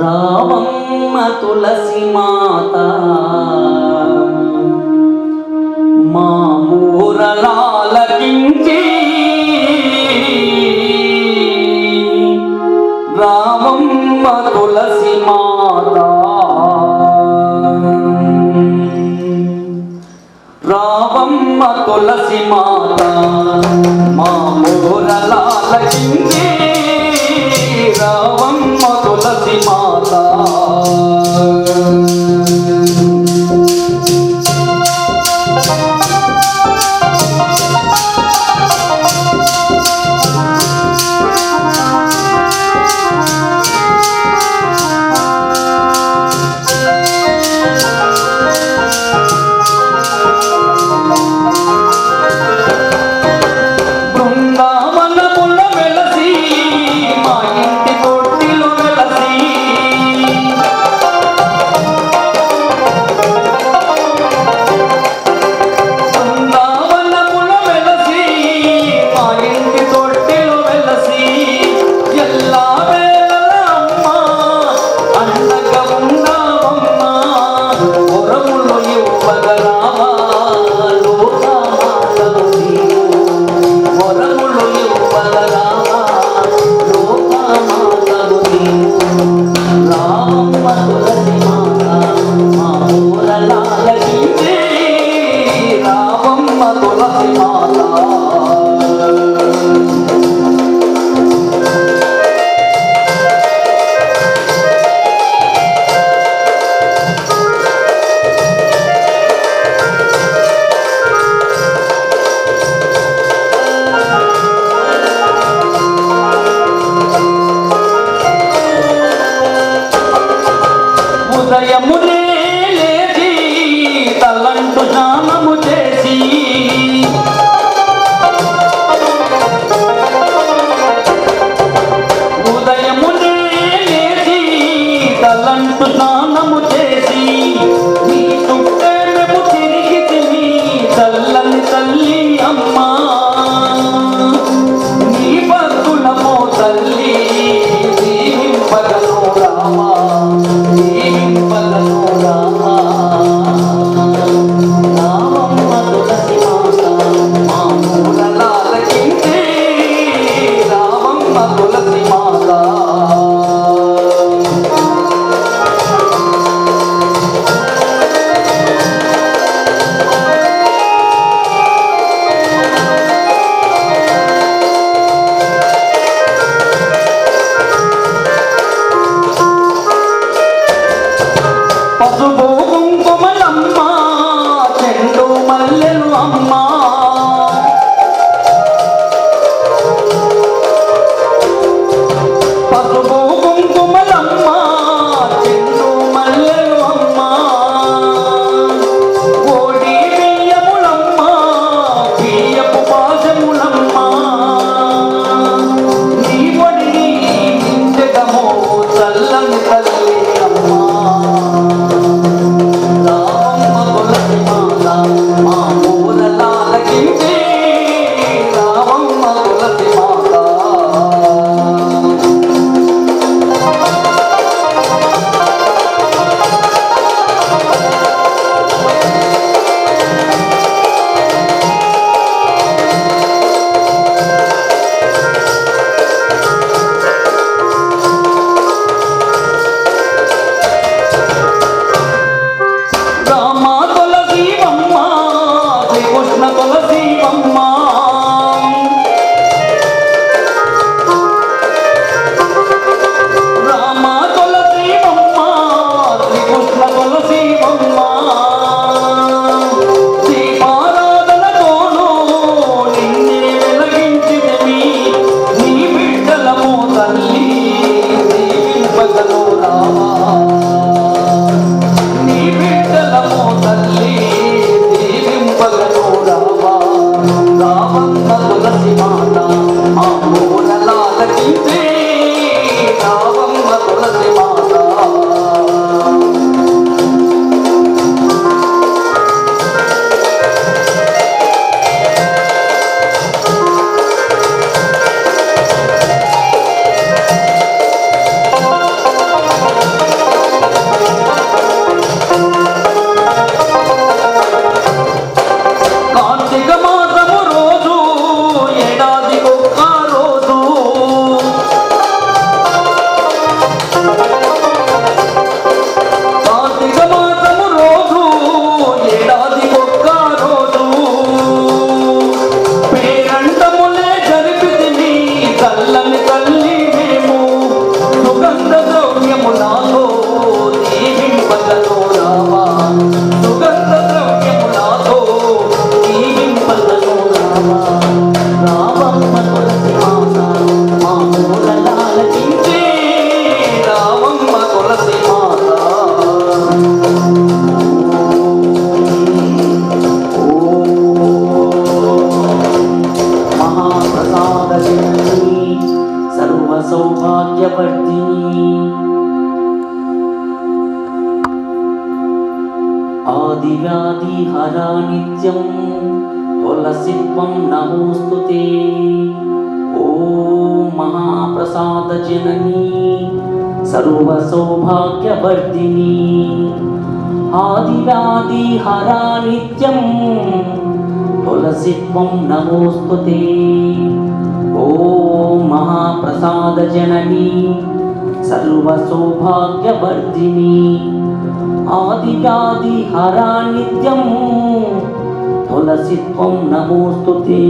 రామమ్మ తులసి మాత. మా మూరలాలకించి రామమ్మ తులసి మాత. రామమ్మ తులసి మాత మా మూరలాలకించి মাতা। భక్తుల మాత ఆ మూల లాలకి ఆద్యవర్ధిని ఆదివ్యాధిహరా నిత్యం తులసిత్వం నమోస్తు ఓం మహాప్రసాద జననీ సర్వసౌభాగ్యవర్ధిని ఆదివ్యాధిహరా నిత్యం తులసిత్వం నమోస్తు ॐ महाप्रसादजननी सर्वसौभाग्यवर्धिनी आदिव्यादिहरा नित्यं तुलसित्वं नमोऽस्तु ते